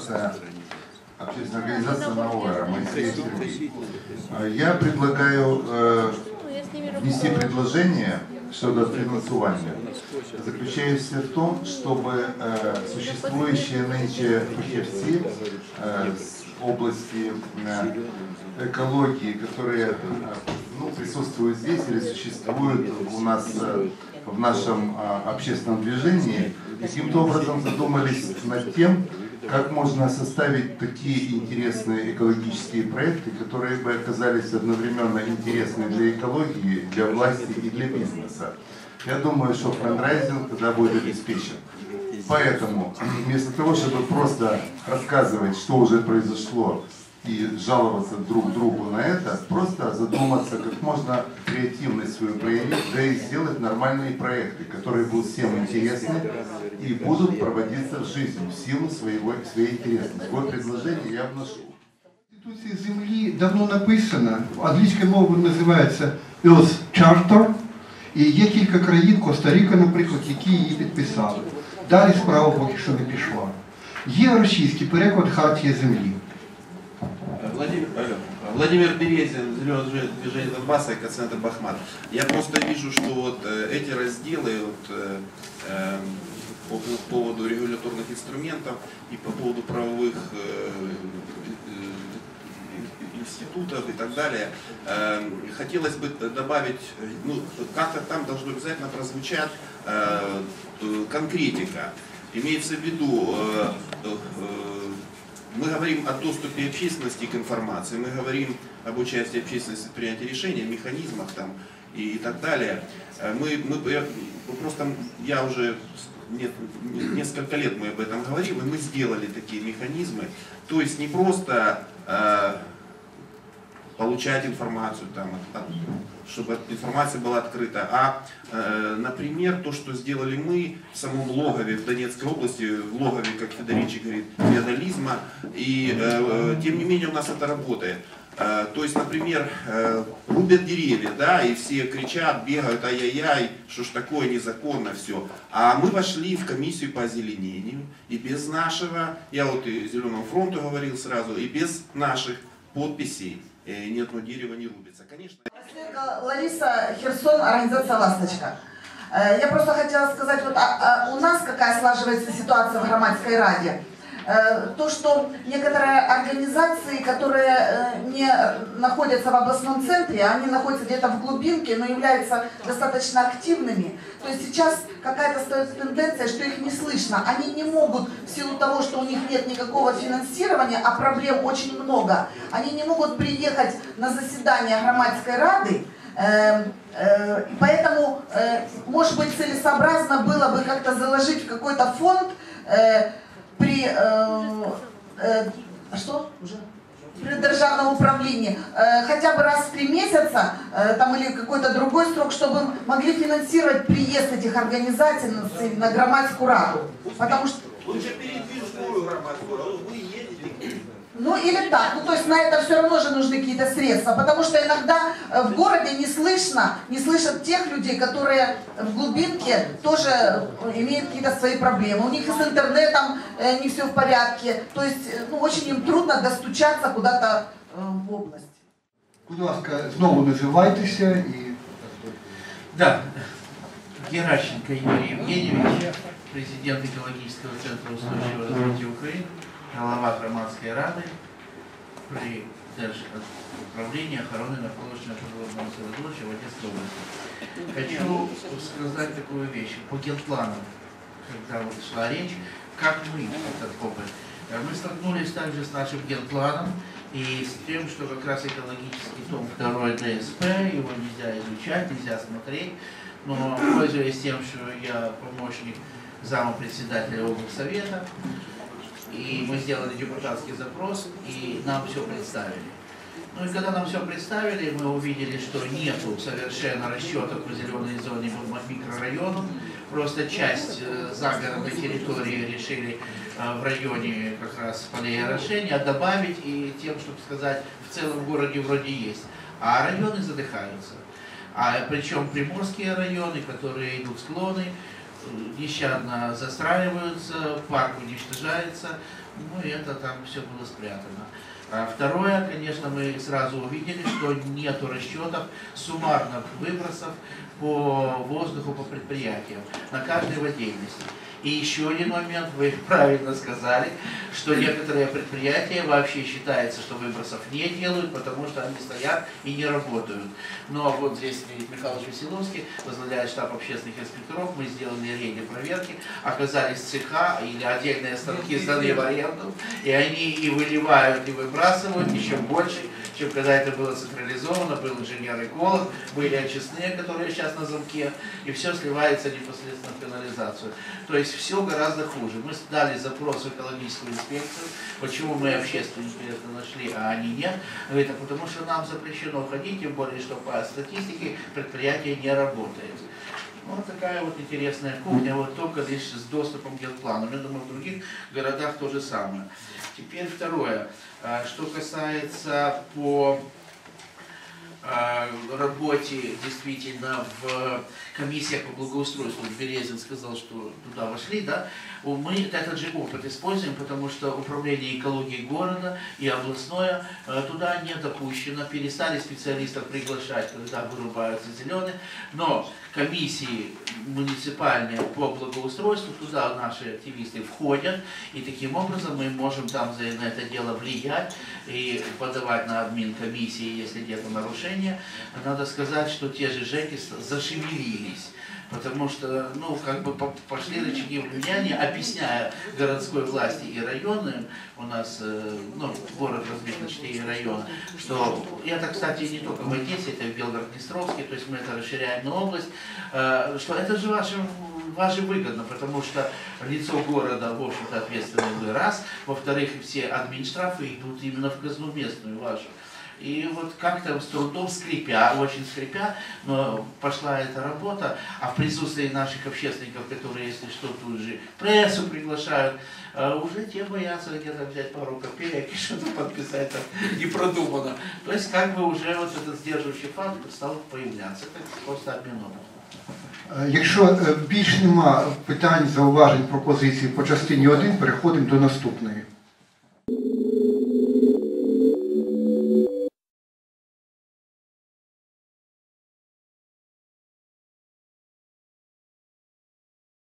организация, общественная организация «Новая», Моисей Сергей. А, Я предлагаю э, внести предложение щодо фінансування, заключається в том, чтобы э, существующие нынче фахівці э, с области э, экологии, которые э, ну, присутствуют здесь или существуют у нас э, в нашем э, общественном движении, каким-то образом задумались над тем, как можно составить такие интересные экологические проекты, которые бы оказались одновременно интересны для экологии, для власти и для бизнеса. Я думаю, что франдрайзинг тогда будет обеспечен. Поэтому вместо того, чтобы просто рассказывать, что уже произошло, и жаловаться друг другу на это, просто задуматься, как можно креативность свою проявить, да и сделать нормальные проекты, которые будут всем интересны и будут проводиться в жизнь в силу своего, своей интересности. Вот предложение я вношу. Конституції землі давно написано, англійською мовою називається Earth Charter, і є кілька країн, Коста-Ріка, наприклад, які її підписали. Далі справа поки що не пішла. Є російський переклад Хартія землі. Владимир, Березин, Зеленое движение Донбасса, Экоцентр Бахмат. Я просто вижу, что вот э, эти разделы вот, э, э, по, по поводу регуляторных инструментов и по поводу правовых э, э, институтов и так далее, э, хотелось бы добавить, ну, как-то там должно обязательно прозвучать конкретика. Имеется в виду, мы говорим о доступе общественности к информации, мы говорим об участии общественности в принятии решений, механизмах там и так далее. Э, Мы, мы, я- просто я уже нет, несколько лет мы об этом говорим, и мы сделали такие механизмы. То есть не просто э, получать информацию, там, чтобы информация была открыта. А, э, например, то, что сделали мы в самом логове в Донецкой области, в логове, как Федоричи говорит, феодализма, и э, э, тем не менее у нас это работает. То есть, например, рубят деревья, да, и все кричат, бегают, ай-яй-яй, что ж такое незаконно все. А мы вошли в комиссию по озеленению, и без нашего, я вот и Зеленому фронту говорил сразу, и без наших подписей э, ни одно дерево не рубится. Конечно, Лариса Херсон, организация «Ласточка». Э, Я просто хотела сказать, вот а- а у нас какая слаживается ситуация в Громадской Раде. Э, То, что некоторые организации, которые э, не находятся в областном центре, они находятся где-то в глубинке, но являются достаточно активными. То есть сейчас какая-то остается тенденция, что их не слышно. Они не могут, в силу того, что у них нет никакого финансирования, а проблем очень много, они не могут приехать на заседание Громадской Рады, Э, Поэтому, может быть, целесообразно было бы как-то заложить в какой-то фонд при... э, э, Что? Уже? При державном управлении э, хотя бы раз в три месяца э, там или какой-то другой срок, чтобы могли финансировать приезд этих организаций на, на громадскую раду. Потому что лучше передвижную громадскую, вы едете. Ну или так, ну то есть на это все равно же нужны какие-то средства, потому что иногда э, в городе не слышно, не слышат тех людей, которые в глубинке тоже э, имеют какие-то свои проблемы. У них и с интернетом э, не все в порядке, то есть ну, очень им трудно достучаться куда-то в область. Будь ласка, знову називайтеся і Да, Геращенко Юрий Евгеньевич, президент экологического центра устойчивого глава Громадской рады при Держуправлении охраны навколишнего природного середовища в Одесской области. Хочу сказать такую вещь. По генпланам, когда вот шла речь, как мы этот опыт. Мы столкнулись также с нашим генпланом и с тем, что как раз экологический том 2 ДСП, его нельзя изучать, нельзя смотреть, но пользуясь тем, что я помощник зама председателя облсовета, и мы сделали депутатский запрос, и нам все представили. Ну и когда нам все представили, мы увидели, что нету совершенно расчетов по зеленой зоне по микрорайону. Просто часть э, загородной территории решили э, в районе как раз полей орошения добавить и тем, чтобы сказать, в целом городе вроде есть. А районы задыхаются. А причем приморские районы, которые идут склоны, нещадно застраиваются, парк уничтожается, ну и это там все было спрятано. А второе, конечно, мы сразу увидели, что нет расчетов суммарных выбросов по воздуху по предприятиям на каждой в отдельности. И еще один момент, вы правильно сказали, что некоторые предприятия вообще считается, что выбросов не делают, потому что они стоят и не работают. Но вот здесь Леонид Михайлович Веселовский возглавляет штаб общественных инспекторов, мы сделали рейды проверки, оказались цеха или отдельные станки сданы в аренду, и они и выливают, и выбрасывают еще больше, чем когда это было централизовано, был инженер-эколог, были очистные, которые сейчас на замке, и все сливается непосредственно в канализацию. То есть все гораздо хуже. Мы дали запрос в экологическую инспекцию, почему мы общественники это нашли, а они нет. А потому что нам запрещено ходить, тем более, что по статистике предприятие не работает. Ну, Вот такая вот интересная кухня, вот только лишь с доступом к генплану. Я думаю, в других городах то же самое. Теперь второе. А, Что касается по работе действительно в комиссиях по благоустройству, Березин сказал, что туда вошли, да, мы этот же опыт используем, потому что управление экологии города и областное э, туда не допущено, перестали специалистов приглашать, когда вырубаются зеленые, но комиссии муниципальные по благоустройству, туда наши активисты входят, и таким образом мы можем там на это дело влиять и подавать на админ комиссии, если где-то нарушение. Надо сказать, что те же ЖЭКи с- зашевелились. Потому что, ну, как бы по- пошли рычаги влияния, объясняя городской власти и районным, у нас, э, ну, город разбит на четыре района, что, это, кстати, не только в Одессе, это в Белгород-Днестровске, то есть мы это расширяем на область, э, что это же вашим, вас же выгодно, потому что лицо города, в общем-то, ответственный раз, во-вторых, все админштрафы идут именно в казну местную вашу. И вот как-то с трудом скрипя, очень скрипя, но пошла эта работа, а в присутствии наших общественников, которые, если что, тут же прессу приглашают, э, уже те боятся где-то взять пару копеек и что-то подписать так не продумано. То есть как бы уже вот этот сдерживающий фактор стал появляться. Это просто обмен опытом. Е, Якщо е, більш нема питань, зауважень, пропозицій по частині 1, переходимо до наступної.